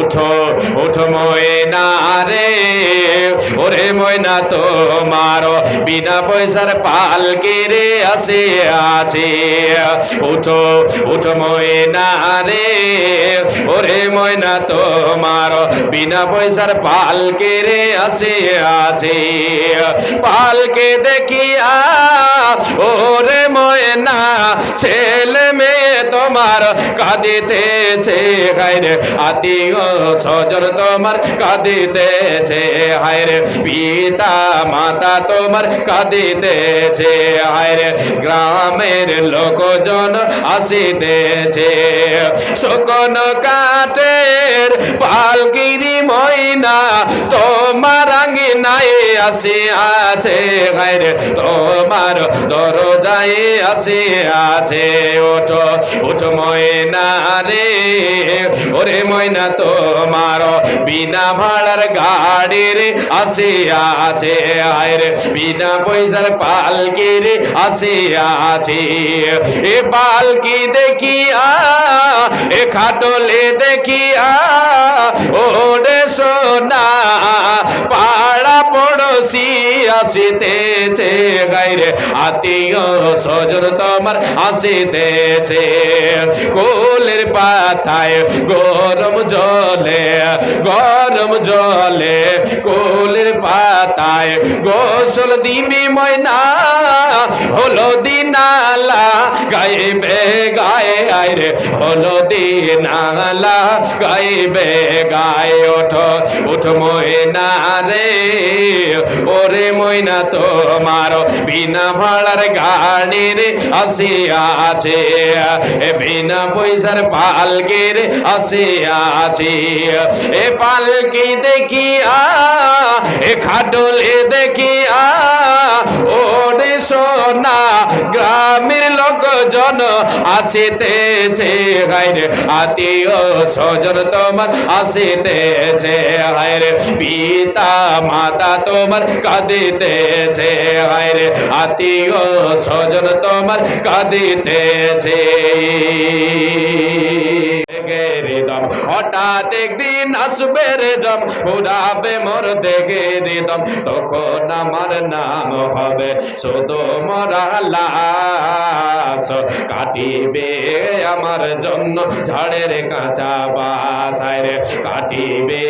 উঠো উঠো ময়না রে। ওরে ময়না তোমার বিনা পয়সার পালকে রে আসে, আছে। উঠো উঠো ময়না রে। ওরে ময়না তোমার বিনা পয়সার পালকে রে আসে, আছে। পালকে দেখিয়া, ওরে ময়না, ছেলে মেয়ে তোমার কাঁদিতেছে, হায়রে। আত্মীয় স্বজন তোমার কাঁদিতেছে, হায়রে। পিতা, মাতা তোমার কাঁদিতেছে, হায়রে। গ্রামের লোকজন আসিতেছে। শোকন কাটের পালগিরি ময়না তোমার নাই আসি আছে গাইরে তোমার দরজায় আসি আছে। ওঠো ওঠো ময়না রে ওরে ময়না, তোমার বিনা ভাড়ার গাড়ির আসি আছে। আরে বিনা পয়সার পালকির আসি আছে। এ পালকি দেখিয়া, এ খাটলে দেখিয়া, ওরে সোনা পাড়া sí. আসিতেছে গাইরে আত্মীয় সজন তোমার আসিতেছে। কোলের পাতায় গরম জলে গরম জলে কোলের পাতায় গোসল দিবি ময়না হলো দিনালা গাইবে গায়ে, আইরে হলো দিনালা গাইবে গায়ে, ওঠো উঠ ময়না রে, ওরে ময়না তোমার বিনা ভাড়ার গাড়ির এ বিনা পয়সার পালকির আছে এ পালকি দেখিয়া, এ খাটলে দেখিয়া, ওরে সোনা, গ্রামের লোকজন আসিতেছে। হায়রে, আত্মীয় স্বজন তোমার আসিতেছে। হায়রে, পিতা, মাতা তোমার কাঁদিতেছে হায়রে আত্মীয় স্বজন তোমার কাঁদিতেছে। দম হঠাৎ একদিন আসবে রে জম ফুরাবে মোর তখন আমার নাম হবে শুধু মরা কাটিবে আমার জন্য ঝাড়ের কাঁচা বাসায় রে। কাটিবে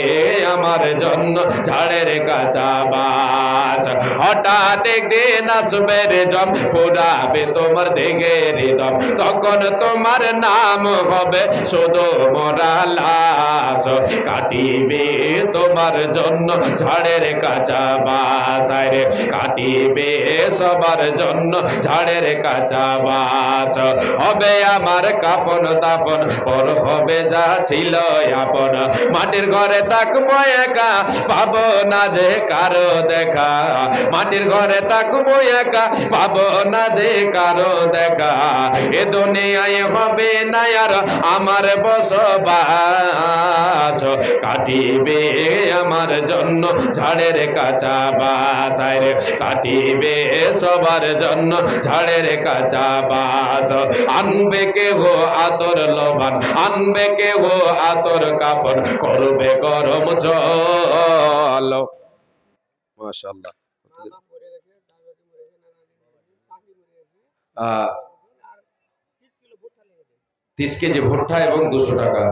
আমার জন্য ঝাড়ের কাঁচা বাস। হঠাৎ একদিন আসবে রে জম ফুরাবে তোমার দেখে রে তখন তোমার নাম হবে শুধু মরা লাশ কাটিবে তোমার জন্য ঝাড়ের কাঁচা বাসায় কাটিবে সবার জন্য ঝাড়ের কাঁচা বাস। হবে আমার কাপন তাপন পর হবে যা ছিল আপন। মাটির ঘরে তাকবো একা, পাবো না যে কারও দেখা। মাটির ঘরে তাকবো একা, পাবো না যে কারও দেখা। এ দুনিয়ায় হবে না আর, আমার বসবাস কাটিবে আমার জন্য ঝাড়ের কাঁচা বাসায় কাটিবে সবার জন্য ঝাড়ের কাঁচা বাস। আনবে কে হো আতর লবান, আনবে কে হো আতর কাপড় করবে গরম জল। মাশাআল্লাহ। আহ তিরিশ কেজি ভুট্টা এবং দুশো টাকা।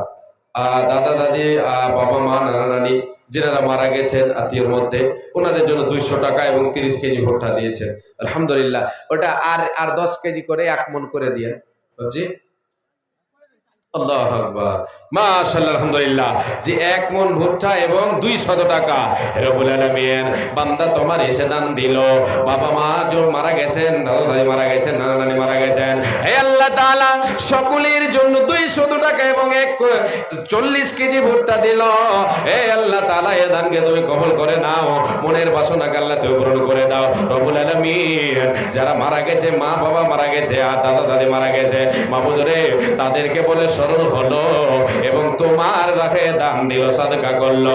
দাদা, দাদি বাবা, মা, নানা, নানি, যেনারা মারা গেছেন আত্মীয়র মধ্যে, ওনাদের জন্য দুইশো টাকা এবং তিরিশ কেজি ভুট্টা দিয়েছেন। আলহামদুলিল্লাহ। ওটা আর আর দশ কেজি করে এক মন করে দিয়ে বাবজি ভুট্টা এবং দুই শত টাকা তোমার এসে দান দিল। বাবা মা মারা গেছেন মারা গেছেন সকলের জন্য দুই শত টাকা এবং এক চল্লিশ কেজি ভুট্টা দিল। হে আল্লাহ তাআলা, এ দানকে তুমি কবল করে নাও। মনের বাসনাকে আল্লাহ তুমি পূরণ করে দাও। রবুল আলামিন, যারা মারা গেছে মা বাবা মারা গেছে, আর দাদা দাদি মারা গেছে মাহবুদ রে, তাদেরকে বলে স্মরণ হলো এবং তোমার রাখে দান দিল, সাদকা করল।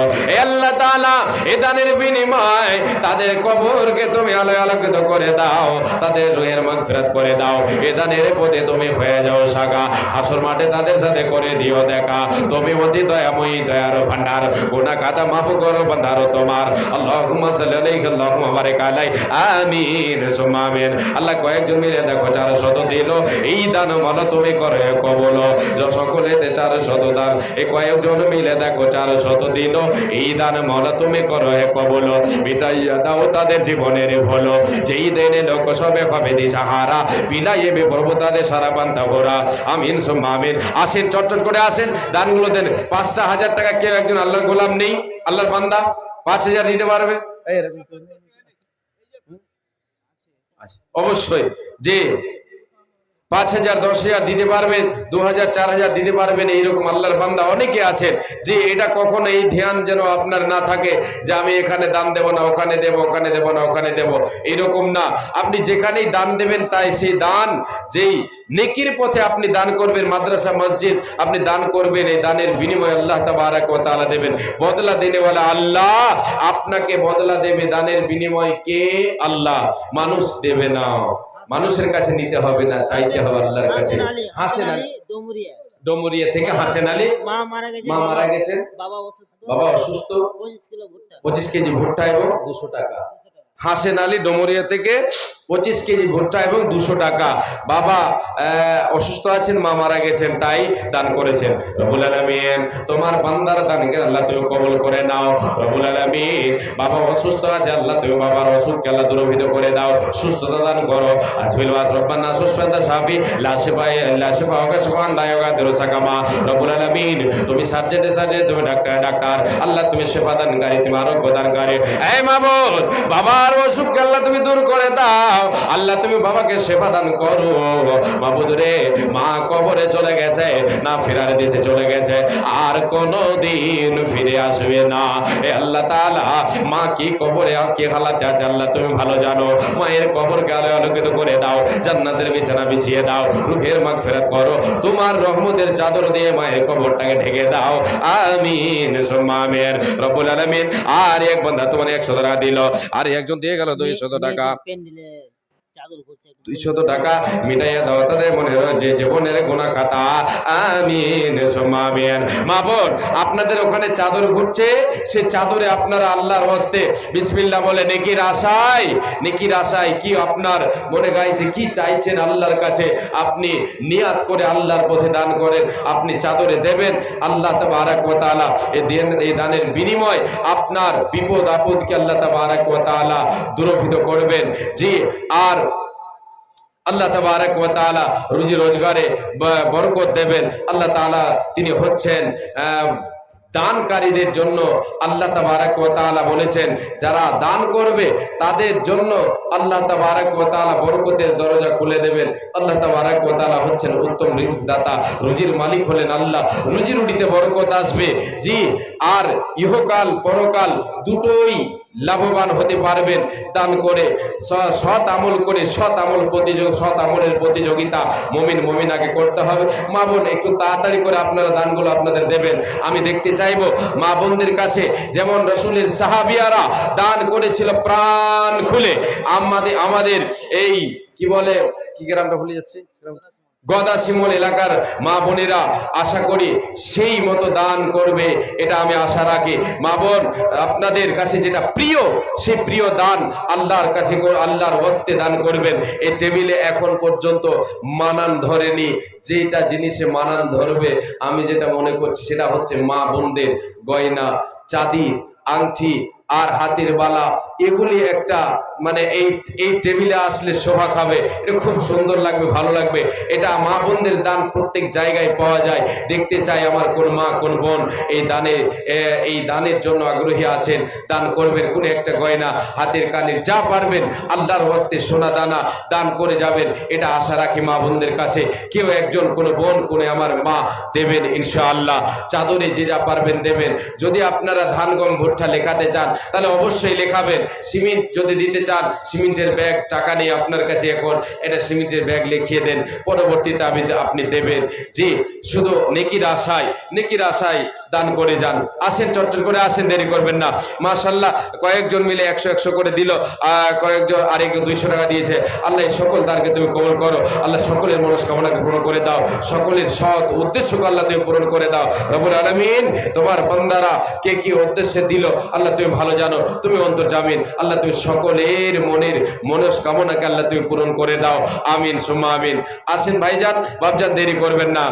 আল্লাহ তাআলা এ দানের বিনিময় তাদের কবরকে তুমি আলোয় আলোকিত করে দাও, তাদের রুহের মাগফিরাত করে দাও। এ দানের প্রতি তুমি হয়ে যাও সাগা, হাসর মাঠে তাদের সাথে করে দিও দেখা। তুমি অতি দয়াময়ী, দয়ার ভান্ডার গুনাহ কাদা মাফ করো বান্দারো তোমার। আল্লাহুম্মা সাল্লি আলাইহি, আল্লাহুম্মা বারিক আলাই আমিন, সুম্মা আমিন। আল্লাহ কয়েকজন মিলে দেখো চার শত দিল, এই দান মালা তুমি করে কবল যে সকলে দে চার শত দান। এই কয়েকজন মিলে দেখো চার শত দিল এই দান মালা তুমি করো হে কবল। বিতাইয়া দাও তাদের জীবনের হলো যেই দিনে লোক সবে হবে দিশাহারা। বিলাইয়ে বিপর্ব তাদের সারা পান্তা ভরা। আমিন সুম্মা আমিন। আসেন চটচট করে আসেন। দানগুলো দেন। পাঁচটা হাজার টাকা কেউ একজন আল্লাহর গোলাম নেই। আল্লাহর বান্দা পাঁচ হাজার দিতে পারবে? অবশ্যই। যে পাঁচ হাজার, দশ হাজার দিতে পারবেন, দু হাজার, চার হাজার দিতে পারবেন, এইরকম আল্লাহর বান্দা অনেকে আছেন যে এটা কখনো এই ধ্যান যেন আপনার না থাকে যে আমি এখানে দান দেব না, ওখানে দেব ওখানে দেব না, ওখানে দেব। এরকম না। আপনি যেখানেই দান দেবেন তাই সেই দান, যেই নেকির পথে আপনি দান করবেন, মাদ্রাসা, মসজিদ, আপনি দান করবেন, এই দানের বিনিময়ে আল্লাহ তাবারাক ওয়া তাআলা দেবেন। বদলা দেনে वाला আল্লাহ, আপনাকে বদলা দেবে দানের বিনিময় কে? আল্লাহ। মানুষ দেবে না। মানুষের কাছে নিতে হবে না চাইতে হবে আল্লাহর কাছে। হাসেন আলী ডুমুরিয়া। ডোমরিয়া থেকে হাসেন আলী। মা মারা গেছে মা মারা গেছেন। বাবা অসুস্থ। বাবা অসুস্থ। পঁচিশ কিলো ভুট্টা। পঁচিশ কেজি ভুট্টা এবং দুশো টাকা। হাসেন আলী ডোমরিয়া থেকে পঁচিশ কেজি ভুট্টা এবং দুশো টাকা। বাবা অসুস্থ আছেন, মা মারা গেছেন, তাই দান করেছেন। রবুল আলমিন, তোমার বান্দার দানকে আল্লাহ তুমি কবল করে নাও। রবুল আলমিন, বাবা অসুস্থ আছে, আল্লাহ তুমি বাবার অসুখকে আল্লাহ দুরভিত করে দাও। সুস্থতা দান করো। আজবিল ওয়াস রব্বানা সুসফান্দা সাফি লাশিফা লাশিফা ওকা সুবহান লায়োগা দিরসাকামা রবুল আলমিন, তুমি সার্জেন্টে সার্জেন্ট তুমি ডাক্তার ডাক্তার। আল্লাহ তুমি সেবা দানকারী, তুমি আরোগ্য দানকারী। এই মাবুদ বাবার অসুখকে আল্লাহ তুমি দূর করে দাও। আল্লাহ তুমি বাবাকে সেবা দান করো। মাবুদ মা কবরে চলে গেছে, না ফেরার দেশে চলে গেছে। আর কোনো দিন ফিরে আসবে না। এ আল্লাহ তাআলা, মা কি কবরে কি হালাতে আছে আল্লাহ তুমি ভালো জানো। মায়ের কবরকে আলো আলোকিত করে দাও, জান্নাতের বিছানা বিছিয়ে দাও, রুহের মাগফিরাত করো। তোমার রহমতের চাদর দিয়ে মায়ের কবরটাকে ঢেকে দাও। আমিন সুম্মা আমিন রব্বুল আলামিন, আর এক বান্দা তোমার 100 টাকা দিল, আর একজন দিয়ে গেল দুইশত টাকা। দুইশত টাকা মিটাইয়া দাও তাদের মনের যে জীবনের গোনা খাতা। আমিন সুম্মা আমিন। মা বোন আপনাদের ওখানে চাদর ঘুরছে সে চাদরে আপনারা আল্লাহর হস্তে বিসমিল্লাহ বলে নেকির আশায় নেকির আশায় কি আপনার মনে গাইছে কি চাইছেন আল্লাহর কাছে? আপনি নিয়াত করে আল্লাহর পথে দান করেন আপনি চাদরে দেবেন আল্লাহ তাবারাক ওয়া তাআলা এই দেন- এই দানের বিনিময় আপনার বিপদ আপদকে আল্লাহ তাবারাক ওয়া তাআলা দূরভূত করবেন। জি আর আল্লাহ তাবারক ওয়া তাআলা রুজি রোজগারে বরকত দেবেন। আল্লাহ তাআলা তিনি হচ্ছেন দানকারীদের জন্য আল্লাহ তাআলা বলেছেন, যারা দান করবে, তাদের জন্য আল্লাহ তাআলা বরকতের দরজা খুলে দেবেন। আল্লাহ তাআলা হচ্ছেন উত্তম রিজিক দাতা রুজির মালিক হলেন আল্লাহ। রুজি রুটিতে বরকত আসবে। জি, আর ইহকাল, পরকাল দুটোই লাভবান হতে পারবেন দান করে। সৎ আমল করে, সৎ আমল প্রতিযোগ, সৎ আমলের প্রতিযোগিতা মমিন, মমিনাকে করতে হবে। মা বোন, একটু তাড়াতাড়ি করে আপনারা দানগুলো আপনাদের দেবেন। আমি দেখতে চাইব মা বোনদের কাছে। যেমন রসুলের সাহাবিয়ারা দান করেছিল প্রাণ খুলে। আমাদের আমাদের এই, কি বলে, কি গ্রামটা ভুলে যাচ্ছে? গদা শিমল এলাকার মা বোনেরা আশা করি সেই মতো দান করবে, এটা আমি আশা রাখি। মা বোন, আপনাদের কাছে যেটা প্রিয়, সে প্রিয় দান আল্লাহর কাছে আল্লাহর হস্তে দান করবেন। এই টেবিলে এখন পর্যন্ত মানান ধরেনি। যেটা জিনিসে মানান ধরবে, আমি যেটা মনে করছি সেটা হচ্ছে মা বোনদের গয়না চাঁদি আংটি আর হাতের বালা, এগুলি একটা মানে এই এই টেবিলে আসলে শোভা খাবে। এটা খুব সুন্দর লাগবে, ভালো লাগবে। এটা মা বোনদের দান প্রত্যেক জায়গায় পাওয়া যায়। দেখতে চাই আমার কোন মা, কোন বোন এই দানে এই দানের জন্য আগ্রহী আছেন। দান করবেন, কোন একটা গয়না হাতের কানে যা পারবেন, আল্লাহর হস্তে সোনা দানা দান করে যাবেন। এটা আশা রাখি মা বোনদের কাছে। কেউ একজন, কোনো বোন, কোনো আমার মা দেবেন ইনশাআল্লাহ। চাদরে যে যা পারবেন দেবেন। যদি আপনারা ধান গম ভুট্টা লেখাতে চান, তাহলে অবশ্যই লেখাবেন। সিমেন্ট যদি দিতে চান, সিমেন্টের ব্যাগ, টাকা নেই আপনার কাছে এখন এটা সিমেন্টের ব্যাগ লিখিয়ে দেন পরবর্তীতে আমি আপনি দেবেন। জি, শুধু নেকির আশায় নেকির আশায় দান করে যান। আসেন, চটচট করে আসেন, দেরি করবেন না। মাশাল্লাহ কয়েকজন মিলে একশো একশো করে দিল কয়েকজন আরেকজন দুইশো টাকা দিয়েছে। আল্লাহ সকল দানকে তুমি কবল করো। আল্লাহ সকলের মনস্কামনাকে পূরণ করে দাও। সকলের সৎ উদ্দেশ্যকে আল্লাহ তুমি পূরণ করে দাও। রবুল আলমিন, তোমার বন্দারা কে কি উদ্দেশ্যে দিল, আল্লাহ তুমি ভালো জানো। তুমি অন্তর জামিন আল্লাহ তুমি সকলের মনের মনস্কামনাকে আল্লাহ তুমি পূরণ করে দাও। আমিন সুমা আমিন। আসেন ভাইজান বাবজান দেরি করবেন না।